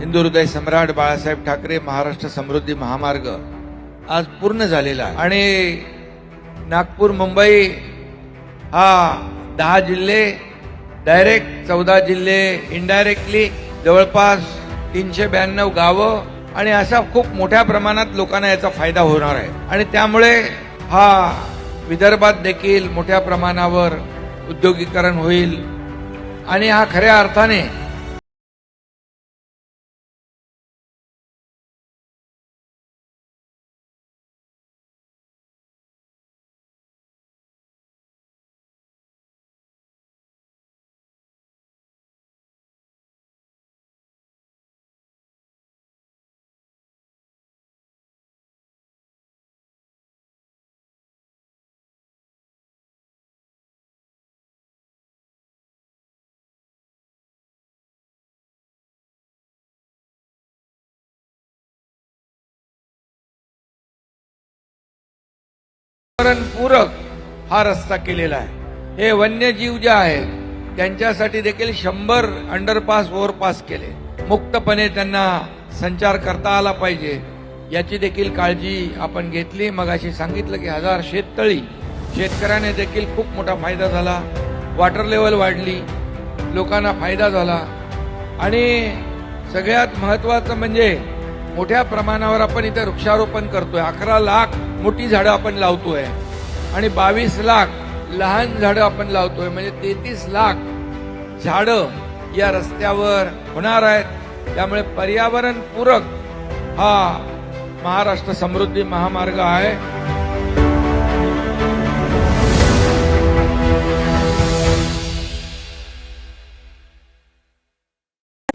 हिंदू हृदय सम्राट बाळासाहेब ठाकरे महाराष्ट्र समृद्धी महामार्ग आज पूर्ण झालेला आहे. आणि नागपूर मुंबई हा दहा जिल्हे डायरेक्ट चौदा जिल्हे इनडायरेक्टली जवळपास तीनशे ब्याण्णव गावं आणि अशा खूप मोठ्या प्रमाणात लोकांना याचा फायदा होणार आहे. आणि त्यामुळे हा विदर्भात देखील मोठ्या प्रमाणावर उद्योगीकरण होईल. आणि हा खऱ्या अर्थाने पर्यावरणपूरक हा रस्ता केलेला आहे. हे वन्यजीव जे आहेत त्यांच्यासाठी देखील शंभर अंडरपास ओव्हरपास केले. मुक्तपणे त्यांना संचार करता आला पाहिजे याची देखील काळजी आपण घेतली. मग अशी सांगितलं की हजार शेततळी. शेतकऱ्याने देखील खूप मोठा फायदा झाला. वॉटर लेवल वाढली. लोकांना फायदा झाला. आणि सगळ्यात महत्वाचं म्हणजे मोठ्या प्रमाणावर आपण इथे वृक्षारोपण करतोय. अकरा लाख मोठी झाडं आपण लावतोय. आणि बावीस लाख लहान झाडं आपण लावतोय. म्हणजे तेहतीस लाख झाडं या रस्त्यावर होणार आहेत. त्यामुळे पर्यावरण पूरक हा महाराष्ट्र समृद्धी महामार्ग आहे.